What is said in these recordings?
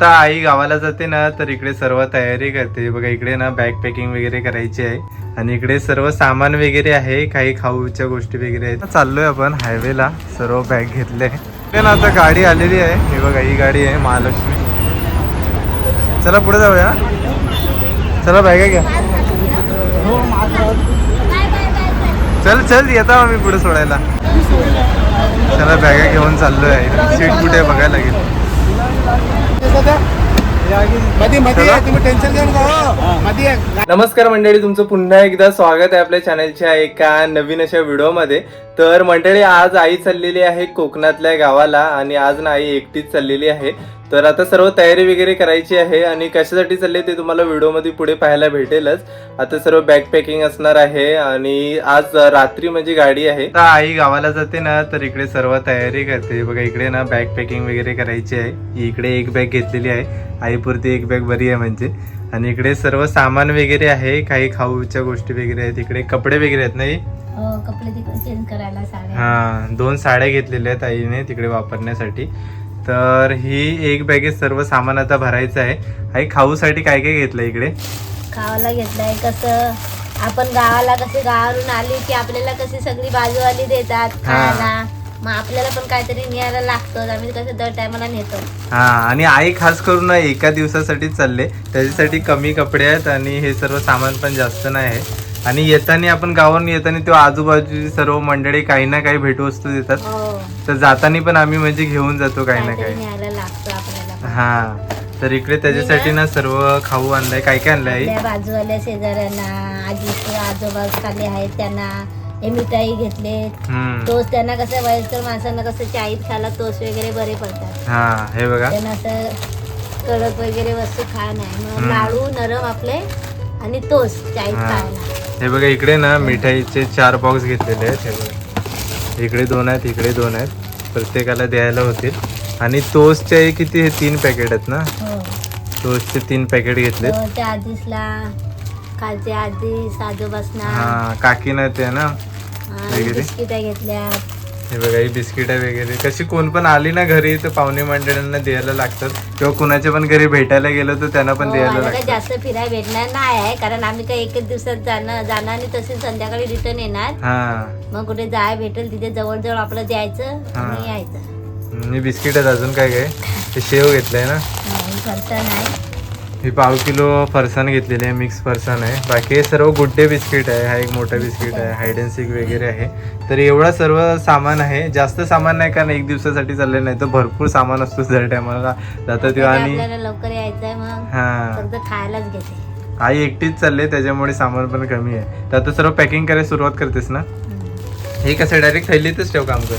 आता आई गावाला जाते ना तर इकडे सर्व तयारी करते. बघा इकडे ना बॅग पॅकिंग वगैरे करायची आहे. आणि इकडे सर्व सामान वगैरे आहे काही खाऊच्या गोष्टी वगैरे आहेत. चाललोय आपण हायवेला सर्व बॅग घेतले. इकडे ना आता गाडी आलेली आहे. हे बघा ही गाडी आहे महालक्ष्मी. चला पुढे जाऊया. चला बॅगा घ्या. चल चल येतो आम्ही पुढे सोडायला. चला बॅगा घेऊन चाललोय. आहे सीट कुठे आहे बघायला लागेल. नमस्कार मंडळी तुमचं पुन्हा एकदा स्वागत आहे आपल्या चॅनलच्या एका नवीन अशा व्हिडिओमध्ये. तर मंडळी आज आई चाललेली आहे कोकणातल्या गावाला आणि आज ना आई एकटीच चाललेली आहे. तर आता सर्व तयारी वगैरे करायची आहे आणि कशासाठी चालले ते तुम्हाला व्हिडिओमध्ये पुढे पाहायला भेटेलच. आता सर्व बॅग पॅकिंग असणार आहे आणि आज रात्री म्हणजे गाडी आहे. आई गावाला जाते ना तर इकडे सर्व तयारी करते. बघा इकडे ना बॅग पॅकिंग वगैरे करायची आहे. इकडे एक बॅग घेतलेली आहे. आईपुरती एक बॅग बरी आहे म्हणजे. आणि इकडे सर्व सामान वगैरे आहे. काही खाऊच्या गोष्टी वगैरे आहेत. इकडे कपडे वगैरे आहेत नाही हो? कपडे तिकडे चेंज करायला हा दोन साड्या घेतलेल्या आहेत आईने तिकडे वापरण्यासाठी. तर ही एक बॅगेत सर्व सामान आता भरायचं आहे. आई खाऊसाठी काय काय घेतलं इकडे? खावायला घेतलंय कसं आपण गावाला कसे गावावरून आली की आपल्याला कशी सगळी बाजूवाली देतात खायला. मग आपल्याला पण काहीतरी न्यायला लागतं आम्ही कसं दर टायमाला नेतो. हा आणि आई खास करून एका दिवसासाठीच चालले त्याच्यासाठी कमी कपडे आहेत आणि हे सर्व सामान पण जास्त नाही आहे. आणि येताना आपण गावावरून येताना तेव्हा आजूबाजूची सर्व मंडळी काही ना काही भेटवस्तू देतात. हो. तर जाताना पण आम्ही म्हणजे घेऊन जातो काही ना काही. लागतं आपल्याला. हा तर इकडे त्याच्यासाठी ना सर्व खाऊ आणलाय. काय काय आणलंय? आपल्या बाजूवाल्या शेजाऱ्यांना आजी आजोबा खाली आहेत त्यांना हे मिठाई घेतले. हम्म. टोस्ट त्यांना कसं वयस्कर माणसांना कसं चाईत खायला टोस्ट वगैरे बरे पडतात. हा हे बघा. त्यांना असं कडक वगैरे वस्तू खा नाही. मग हम्म. लाडू नरम आपले आणि टोस्ट चाईत हा. खायला. हे बघा इकडे ना मिठाईचे चार बॉक्स घेतलेले आहेत. हे बघा. इकडे दोन आहेत इकडे दोन आहेत. प्रत्येकाला द्यायला होतील. आणि टोस्टचे किती हे? तीन पॅकेट आहेत ना? हो. टोस्टचे तीन पॅकेट त्या आधीसला आजोबासना हा काकीनं ते ना? वगैरे? बिस्किटा घेतल्या हे बघा ही बिस्किट वगैरे. कशी कोण पण आली ना घरी तर पाहुणे मंडळांना द्यायला लागतात. किंवा कुणाच्या पण घरी भेटायला गेलो तर त्यांना पण हो, द्यायला आम्हाला काही लागतात जास्त फिरायला भेटणार नाही आहे कारण आम्ही काही एकच दिवसात जाणं जाणार आणि तसेच संध्याकाळी रिटर्न येणार. हा. मग कुठे जाय भेटेल तिथे जवळजवळ आपलं द्यायचं. आणि यायचं. मी बिस्किट आहेत अजून काय काय? ते शेव घेतलंय ना? नाही. ही पाव किलो फरसाण घेतलेली आहे मिक्स फरसाण आहे. बाकी हे सर्व गुड्डे बिस्किट आहे हा एक मोठा बिस्किट आहे हाईड अँड सीक वगैरे आहे. तर एवढा सर्व सामान आहे जास्त सामान नाही कारण एक दिवसासाठी चालले नाही तर भरपूर सामान असतो दर टायमाला जातं तेव्हा आणि लवकर यायचंय मग. हा. फक्त खायलाच घेते. आई एकटीच चालले त्याच्यामुळे सामान पण कमी आहे. तर आता सर्व पॅकिंग करायला सुरुवात करतेस ना. हे कसं डायरेक्ट थैलीतच ठेव काम कर.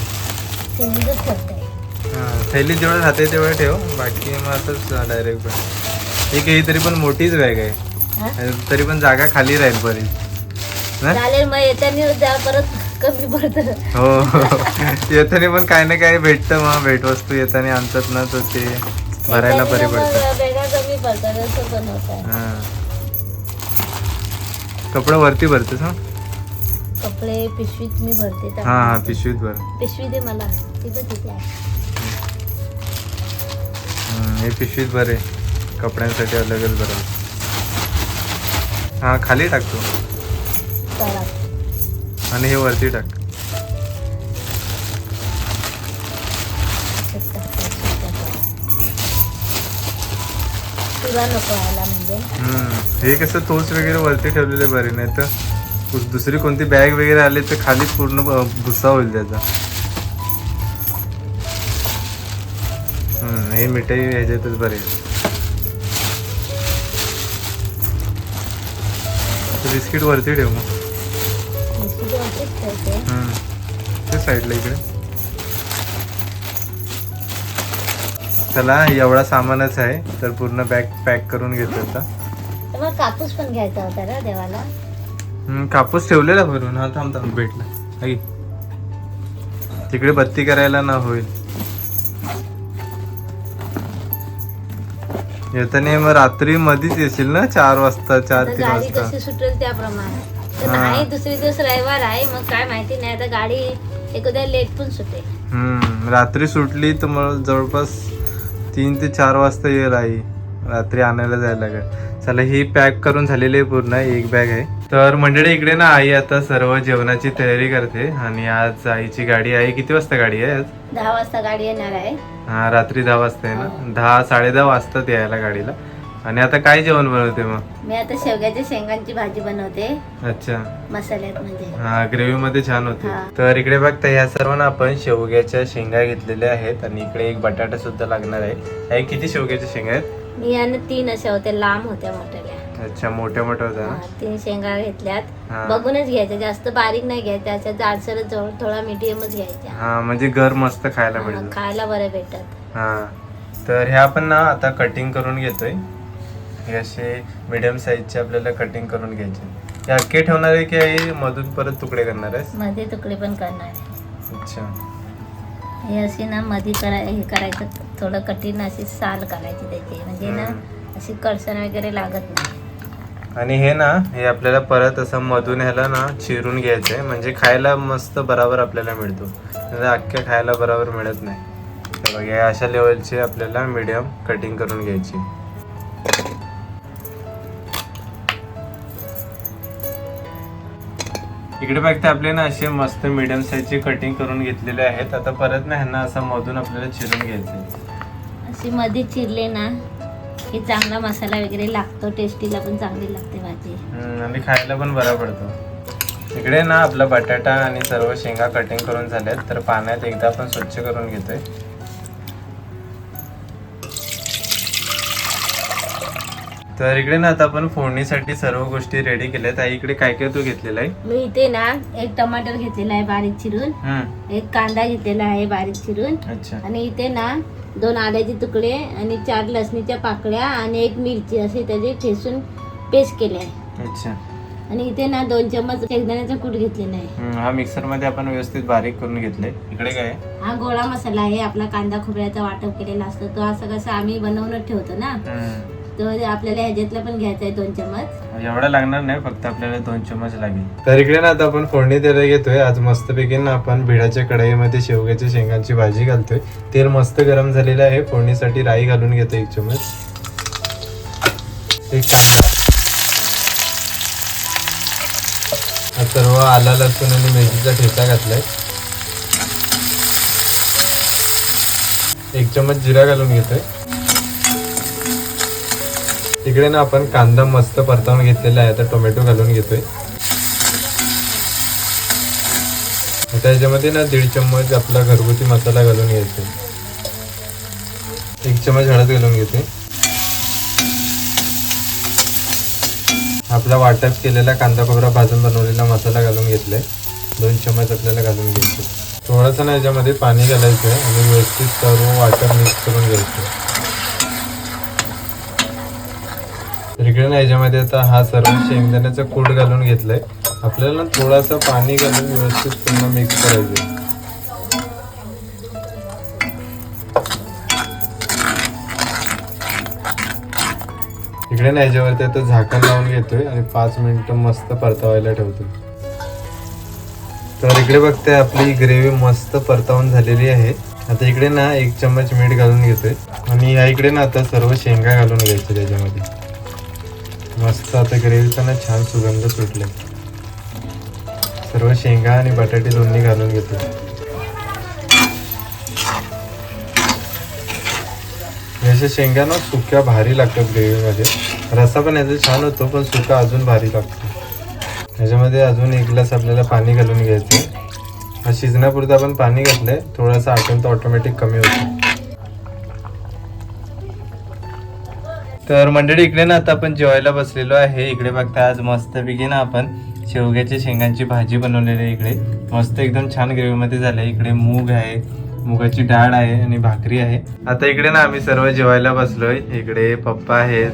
हां थैलीत जेवढं राहते तेवढं ठेव बाकी मग असंच डायरेक्ट पण. ही काही तरी पण मोठीच बॅग आहे. हा? तरी पण जागा खाली राहील बरीच ना चालेल मग येताना जा परत कमी पडतं. हो. येताना पण काही ना काही भेटतं मग. भेटवस्तू येताना आणतात ना तर ते भरायला बरे पडतं हां. कपडे वरती भरतेस ना कपडे पिशवीत मी भरते हां हां. पिशवीत भर. पिशवी दे मला. तिथं तिथे हे पिशवीत बरे कपड्यांसाठी अलग अलग बरं. हां खाली टाकतो आणि हे वरती टाक. म्हणजे. हम्म, हे कसं तोच वगैरे वरती ठेवलेले बरे नाही तर दुसरी कोणती बॅग वगैरे आली तर खाली पूर्ण भुसा होईल त्याचा. हम्म, हे मिठाई ह्याच्यातच बरे. बिस्किट वरती ठेव मग. हम्म. ते साईडला इकडे. चला एवढा सामानच आहे तर पूर्ण बॅग पॅक करून घेतो आता. तर कापूस पण घ्यायचा होता ना देवाला? हम्म, कापूस ठेवलेला भरून. हा थांब थांब भेटला. आई. तिकडे बत्ती करायला ना होईल. येताना मग रात्री मध्येच येशील ना चार वाजता चार आता तीन गाडी वाजता? कशी सुटेल त्याप्रमाणे. तर हा. नाही दुसरे दिवस रविवार आहे मग काय माहिती नाही आता गाडी एखाद्या लेट पण सुटेल. हम्म रात्री सुटली तर मग जवळपास तीन ते चार वाजता येईल आई रात्री आणायला जायला लागेल. चला ही पॅक करून झालेली आहे पूर्ण एक बॅग आहे. तर मंडळी इकडे ना आई आता सर्व जेवणाची तयारी करते आणि आज आईची गाडी आहे. किती वाजता गाडी आहे आज? दहा वाजता गाडी येणार आहे. हा रात्री दहा वाजता आहे ना? दहा साडे दहा वाजतात यायला गाडीला. आणि आता काय जेवण बनवते मग? मी आता शेवग्याच्या शेंगांची भाजी बनवते. अच्छा. मसाल्यात मध्ये हा ग्रेव्ही मध्ये छान होते. हा. तर इकडे बघता ह्या सर्वांना आपण शेवग्याच्या शेंगा घेतलेल्या आहेत आणि इकडे एक बटाटा सुद्धा लागणार आहे. किती शेवग्याच्या शेंगा आहेत? मी यानं तीन अशा होत्या लांब होत्या मोठ्याल्या अच्छा मोठ्या मोठ्या होत्या? तीन शेंगा घेतल्यात. बघूनच घ्यायच्या जास्त बारीक नाही घ्यायच्या त्याच्या जाडसर जवळ थोडा मिडियमच घ्यायच्या. हा म्हणजे घर मस्त खायला मिळतं खायला बरं भेटतात हा. तर ह्या आपण ना आता कटिंग करून घेतोय. हे असे मीडियम साईजचे आपल्याला कटिंग करून घ्यायचे. हे अख्खे ठेवणार आहे की मधून परत तुकडे करणार आहेस? मध्ये तुकडे पण करणार आहे. अच्छा. हे असे ना मध्ये कराय हे करायचं थोडं कठीण अशी साल काढायची त्याची. म्हणजे ना. अशी कळसण वगैरे लागत नाही. आणि हे ना हे आपल्याला परत असं मधून ह्याला ना चिरून घ्यायचं आहे म्हणजे खायला मस्त बराबर आपल्याला मिळतो. म्हणजे अख्ख्या खायला बरोबर मिळत नाही. तर बघा या अशा लेवलची आपल्याला मीडियम कटिंग करून घ्यायची. इकडे बघता आपले ना असे मस्त मीडियम साईजचे कटिंग करून घेतलेले आहेत. आता परत ना ह्यांना असं मधून आपल्याला चिरून घ्यायचं अशी मध्ये चिरले ना की चांगला मसाला वगैरे लागतो टेस्टीला पण चांगली लागते भाजी. आणि खायला पण बरा पडतो. इकडे ना आपला बटाटा आणि सर्व शेंगा कटिंग करून झाल्यात तर पाण्यात एकदा आपण स्वच्छ करून घेतोय. तर इकडे ना आता आपण फोडणीसाठी सर्व गोष्टी रेडी केल्यात. आई इकडे काय काय तू घेतलेला आहे? मी इथे ना एक टमाटर घेतलेला आहे बारीक चिरून. हम्म, एक कांदा घेतलेला आहे बारीक चिरून. अच्छा. आणि इथे ना दोन आल्याचे तुकडे आणि चार लसणीच्या पाकळ्या आणि एक मिरची असे त्याचे ठेसून पेस्ट केले आहे. अच्छा. आणि इथे ना दोन चम्मच शेंगदाण्याचा कूट घेतलेला आहे. हम्म, हा मिक्सरमध्ये आपण व्यवस्थित बारीक करून घेतले इकडे काय आहे? हा गोळा मसाला आहे. आपला कांदा खोबऱ्याचा वाटप केलेला असतो. तो असं कसं आम्ही बनवूनच ठेवतो ना. हम्म, तो आपल्याला ह्याच्यातला पण घ्यायचा आहे दोन चम्मच. एवढा लागणार नाही फक्त आपल्याला दोन चम्मच लागेल. तर इकडे ना आता आपण फोडणी त्याला घेतोय. आज मस्तपैकी ना आपण भिडाच्या कढईमध्ये शेवग्याच्या शेंगांची भाजी घालतोय. तेल मस्त गरम झालेलं आहे. फोडणीसाठी राई घालून घेतो एक चम्मच. एक कांदा हा सर्व आला लसूण आणि मेथीचा ठेचा घातलाय. एक चम्मच जिरा घालून घेतोय. इकडे ना आपण कांदा मस्त परतावून घेतलेला आहे. आता टोमॅटो घालून घेतोय. आता याच्यामध्ये ना दीड चम्मच आपला घरगुती मसाला घालून घ्यायचा एक चम्मच हळद घालून घेते आपला वाटप केलेला कांदा कोबरा भाजून बनवलेला मसाला घालून घेतलाय. दोन चम्मच आपल्याला घालून घ्यायचे थोडंसं ना याच्यामध्ये पाणी घालायचं आहे आणि व्यवस्थित सर्व वाटप मिक्स करून घ्यायचं तर इकडे याच्यामध्ये आता हा सर्व शेंगदाण्याचा कूट घालून घेतलाय. आपल्याला थोडासा पाणी घालून व्यवस्थित पूर्ण मिक्स करायचं इकडे ना याच्यावरती आता झाकण लावून घेतोय आणि पाच मिनिटं मस्त परतावायला ठेवतोय. तर इकडे बघते आपली ग्रेव्ही मस्त परतावून झालेली आहे. आता इकडे ना एक चम्मच मीठ घालून घेतोय. आणि या इकडे ना आता सर्व शेंगा घालून घ्यायचे त्याच्यामध्ये. मस्त आता ग्रेव्हीचा ना छान सुगंध सुटले सर्व शेंगा आणि बटाटे दोन्ही घालून घेतो याच्या शेंगा ना सुक्या भारी लागतात ग्रेव्हीमध्ये. रसा पण याचा छान होतो पण सुका अजून भारी लागतो. ह्याच्यामध्ये अजून एक ग्लास आपल्याला पाणी घालून घ्यायचं हा शिजण्यापुरतं आपण पाणी घातलंय थोडासा आटून तर ऑटोमॅटिक कमी होतो. तर मंडळी इकडे ना आता आपण जेवायला बसलेलो आहे. इकडे बघता आज मस्तपैकी ना आपण शेवग्याच्या शेंगांची भाजी बनवलेली आहे इकडे. मस्त एकदम छान ग्रेव्हीमध्ये झाले इकडे मूग आहे मुगाची डाळ आहे आणि भाकरी आहे. आता इकडे ना आम्ही सर्व जेवायला बसलोय. इकडे पप्पा आहेत.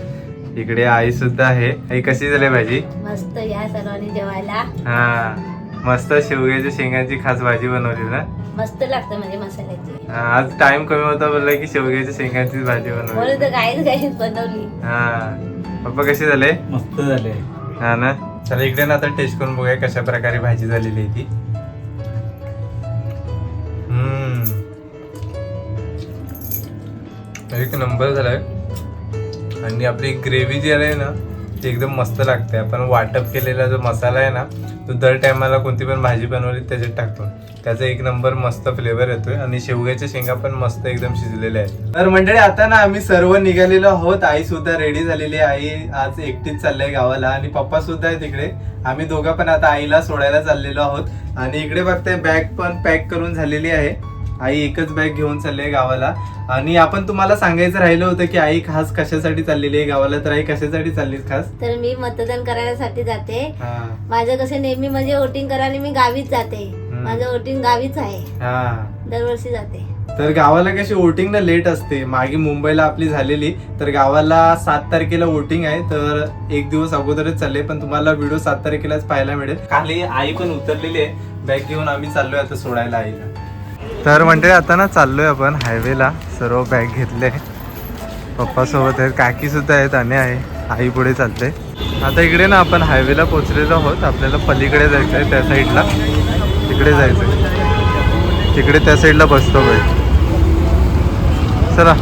इकडे आई सुद्धा आहे. आई कशी झाली भाजी? मस्त या सर्वांनी जेवायला. हा. मस्त शेवग्याच्या शेंगांची खास भाजी बनवली ना? मस्त लागतं म्हणजे मसाल्याची. हा, आज टाइम कमी होता बोलला की शेवग्याच्या शेंगांची भाजी बनवली. बनवली. हा पप्पा कसे झाले? मस्त झाले. हा ना? चला इकडे ना आता टेस्ट करून बघूया कशा प्रकारे भाजी झालेली आहे ती. हम्म. एक नंबर झालाय. आणि आपली ग्रेव्ही जी आहे ना ती एकदम मस्त लागते. आपण वाटप केलेला जो मसाला आहे ना तो दर टायमाला कोणती पण भाजी बनवली त्याच्यात टाकतो. त्याचा एक नंबर मस्त फ्लेवर येतोय आणि शेवग्याच्या शेंगा पण मस्त एकदम शिजलेल्या आहेत. तर मंडळी आता ना आम्ही सर्व निघालेलो आहोत. आई सुद्धा रेडी झालेली आहे. आई आज एकटीच चाललंय गावाला आणि पप्पा सुद्धा आहे तिकडे आम्ही दोघं पण आता आईला सोडायला चाललेलो आहोत. आणि इकडे बघताय बॅग पण पॅक करून झालेली आहे. आई एकच बॅग घेऊन चालली आहे गावाला. आणि आपण तुम्हाला सांगायचं राहिलं होतं की आई खास कशासाठी चाललेली आहे गावाला? तर आई कशासाठी चालली खास? तर मी मतदान करायसाठी जाते. हा. माझं कसं नेहमी म्हणजे वोटिंग करायला मी गावीच जाते. माझं वोटिंग गावीच आहे. हा. दरवर्षी जाते. तर गावाला कशी वोटिंग ना लेट असते. मागे मुंबईला आपली झालेली. तर गावाला सात तारखेला वोटिंग आहे. तर एक दिवस अगोदरच चालले. पण तुम्हाला व्हिडिओ सात तारखेलाच पाहायला मिळेल. खाली आई पण उतरलेली आहे. बॅग घेऊन आम्ही चाललोय आता सोडायला आईला. तर म्हणजे आता ना चाललोय आपण हायवेला सर्व बॅग घेतले. पप्पा सोबत आहेत काकी सुद्धा आहेत आणि आहे आई पुढे चालते. आता इकडे ना आपण हायवेला पोहोचलेलो आहोत. आपल्याला पलीकडे जायचं आहे त्या साईडला तिकडे जायचं आहे तिकडे त्या साईडला बसतो बाई चला.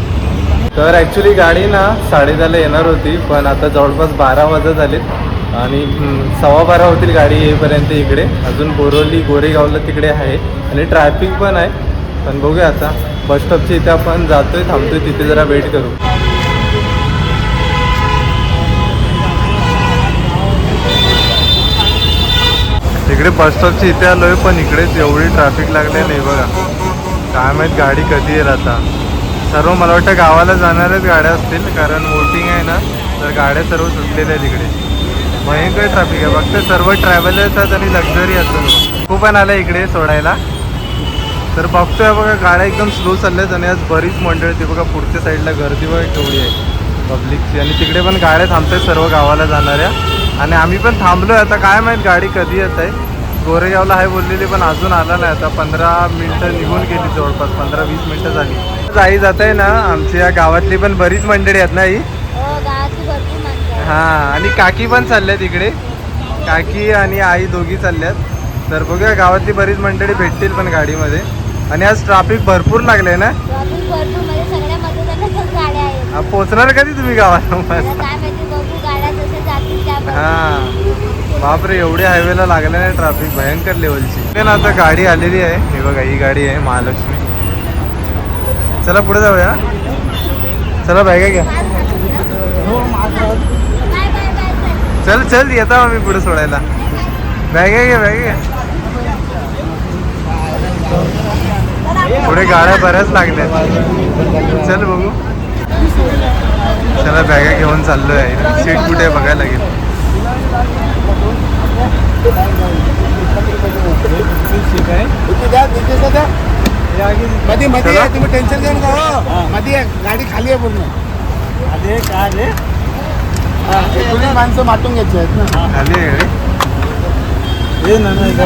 तर ॲक्च्युली गाडी ना साडेदहाला येणार होती पण आता जवळपास बारा वाजत झालेत. आणि सव्वा बारा होतील गाडी येईपर्यंत इकडे. अजून बोरवली गोरेगावला तिकडे आहे. आणि ट्रॅफिक पण आहे. पण बघूया आता. बस स्टॉपच्या इथे आपण जातोय थांबतोय तिथे जरा वेट करू. इकडे बस स्टॉपची इथे आलोय पण इकडेच एवढी ट्रॅफिक लागले नाही बघा. काय माहीत गाडी कधी येईल आता. सर्व मला वाटतं गावाला जाणाऱ्याच गाड्या असतील कारण वोटिंग आहे ना तर गाड्या सर्व सुटलेल्या आहेत इकडे. भयंकर ट्रॅफिक आहे. फक्त सर्व ट्रॅव्हलर्स आहेत आणि लक्झरी असतात खूप पण आलं इकडे सोडायला. तर बघतोय बघा गाड्या एकदम स्लो चालल्यात आणि आज बरीच मंडळी ती बघा पुढच्या साईडला गर्दी बघा केवढी आहे. पब्लिकची आणि तिकडे पण गाड्या थांबतायत सर्व गावाला जाणाऱ्या. आणि आम्ही पण थांबलोय. आता काय माहीत गाडी कधी येत आहे गोरेगावला आहे बोललेली पण अजून आला नाही. आता पंधरा मिनिटं निघून गेली जवळपास. पंधरा वीस मिनिटं झाली. आई जात आहे ना आमच्या या गावातली पण बरीच मंडळी आहेत ना आई? हो आहेत. हा आणि काकी पण चालल्यात इकडे. काकी आणि आई दोघी चालल्यात. तर बघूया गावातली बरीच मंडळी भेटतील पण गाडीमध्ये. आणि आज ट्रॅफिक भरपूर लागले ना? ट्रॅफिक भरपूर म्हणजे सगळ्या मतदानाच्याच गाड्या आहेत. आ, पोहोचणार कधी तुम्ही गावाला? आता मग काय माहिती बघू गाड्या जसं जातील त्या बघू. हा. बापरे एवढे हायवेला लागले नाही ट्रॅफिक भयंकर लेवलची ते ना आता गाडी आलेली आहे. हे बघा ही गाडी आहे महालक्ष्मी. चला पुढे जाऊया. चला बॅगा घ्या. बाय बाय बाय बाय चल चल येता आम्ही पुढे सोडायला. बॅगा घ्या बॅगा घ्या. पुढे गाड्या बऱ्याच लागल्या चल बघू. चला बॅगा घेऊन चाललोय. आहे सीट कुठे आहे बघायला लागेल. मध्ये मध्ये तुम्ही टेन्शन घेऊ नका हो. मध्ये गाडी खाली आहे पूर्ण. हा, एकोणीस माणसं माटून घ्यायची आहेत ना. खाली आहे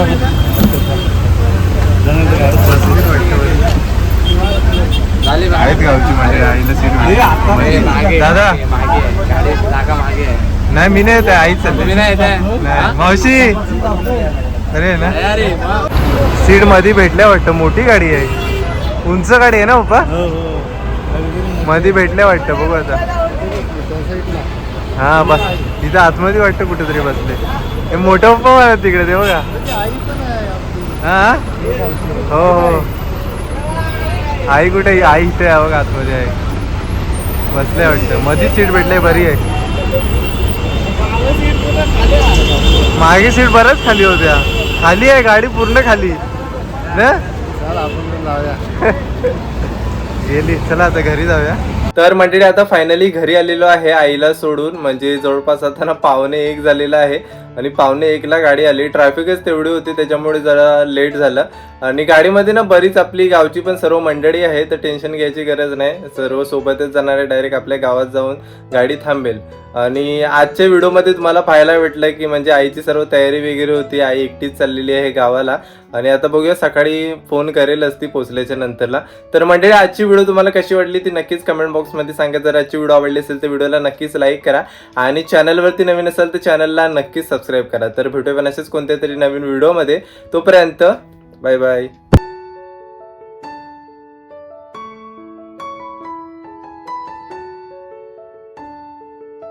वाटतं बाई. आहेत गावची म्हणजे आईला सीट दादा? नाही मी नाही येत आहे, आईच चालली. नाही, मावशी? अरे ना. सीटमध्ये भेटल्या वाटतं. मोठी गाडी आहे. उंच गाडी आहे ना पप्पा? मध्ये भेटल्या वाटतं. बघू आता. हा बस. तिथं आतमध्ये वाटतं कुठेतरी बसले. हे मोठं पप्पा मला तिकडे ते बघा. हा? हो हो. आई कुठे? आई इथे आहे बघ आतमध्ये आहे. बसले वाटतं. मधीच सीट भेटले बरी आहे. मागे सीट बरंच खाली होत्या. खाली आहे गाडी पूर्ण खाली. ना? गेली. चला आता घरी जाऊया. तर मंडळी आता फायनली घरी आलेलो आहे आईला सोडून. म्हणजे जवळपास आता ना पावणे एक झालेला आहे. आणि पावणे एकला गाडी आली. ट्रॅफिकच तेवढी होती त्याच्यामुळे जरा लेट झालं. आणि गाडीमध्ये ना बरीच आपली गावची पण सर्व मंडळी आहे तर टेन्शन घ्यायची गरज नाही. सर्व सोबतच जाणारे डायरेक्ट आपल्या गावात जाऊन गाडी थांबेल. आणि आजच्या व्हिडिओमध्ये तुम्हाला पाहायला भेटलं की म्हणजे आईची सर्व तयारी वगैरे होती आई एकटीच चाललेली आहे गावाला. आणि आता बघूया सकाळी फोन करेलच ती पोचल्याच्या नंतरला. तर मंडळी आजची व्हिडिओ तुम्हाला कशी वाटली ती नक्कीच कमेंट बॉक्समध्ये सांगा. जर आजची व्हिडिओ आवडली असेल तर व्हिडिओला नक्कीच लाईक करा. आणि चॅनलवरती नवीन असेल तर चॅनलला नक्कीच सबस्क्राईब करा. तर भेटूया पण असेच कोणत्या तरी नवीन व्हिडिओमध्ये तोपर्यंत बाय बाय